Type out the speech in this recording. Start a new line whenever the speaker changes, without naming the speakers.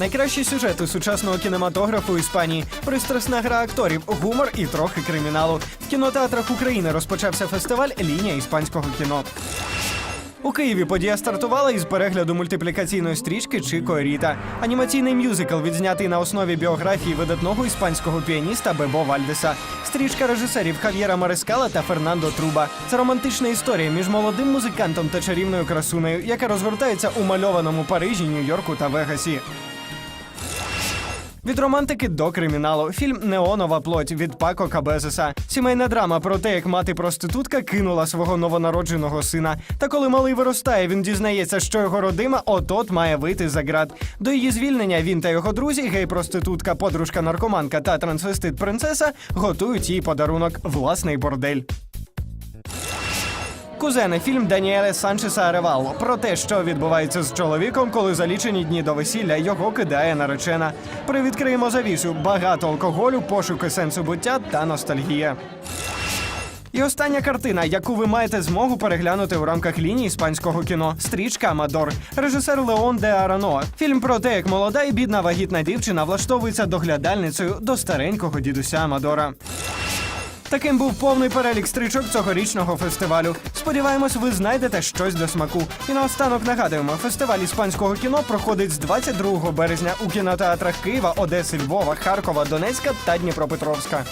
Найкращі сюжети сучасного кінематографу Іспанії, пристрасна гра акторів, гумор і трохи криміналу. В кінотеатрах України розпочався фестиваль Лінія іспанського кіно. У Києві подія стартувала із перегляду мультиплікаційної стрічки Чико Ріта. Анімаційний мюзикл відзнятий на основі біографії видатного іспанського піаніста Бебо Вальдеса. Стрічка режисерів Хав'єра Марескала та Фернандо Труба. Це романтична історія між молодим музикантом та чарівною красунею, яка розгортається у мальованому Парижі, Нью-Йорку та Вегасі. Від романтики до криміналу. Фільм Неонова плоть від Пако Кабезеса. Сімейна драма про те, як мати проститутка кинула свого новонародженого сина. Та коли малий виростає, він дізнається, що його родима от-от має вийти за ґрат. До її звільнення він та його друзі, гей-проститутка, подружка наркоманка та трансвестит принцеса готують їй подарунок власний бордель. Кузени фільм Даніеле Санчеса Аревало про те, що відбувається з чоловіком, коли за лічені дні до весілля його кидає наречена. Привідкриємо завісу багато алкоголю, пошуки сенсу буття та ностальгія. І остання картина, яку ви маєте змогу переглянути у рамках лінії іспанського кіно стрічка Амадор, режисер Леон де Арано. Фільм про те, як молода і бідна вагітна дівчина влаштовується доглядальницею до старенького дідуся Амадора. Таким був повний перелік стрічок цьогорічного фестивалю. Сподіваємось, ви знайдете щось до смаку. І наостанок нагадуємо, фестиваль іспанського кіно проходить з 22 березня у кінотеатрах Києва, Одеси, Львова, Харкова, Донецька та Дніпропетровська.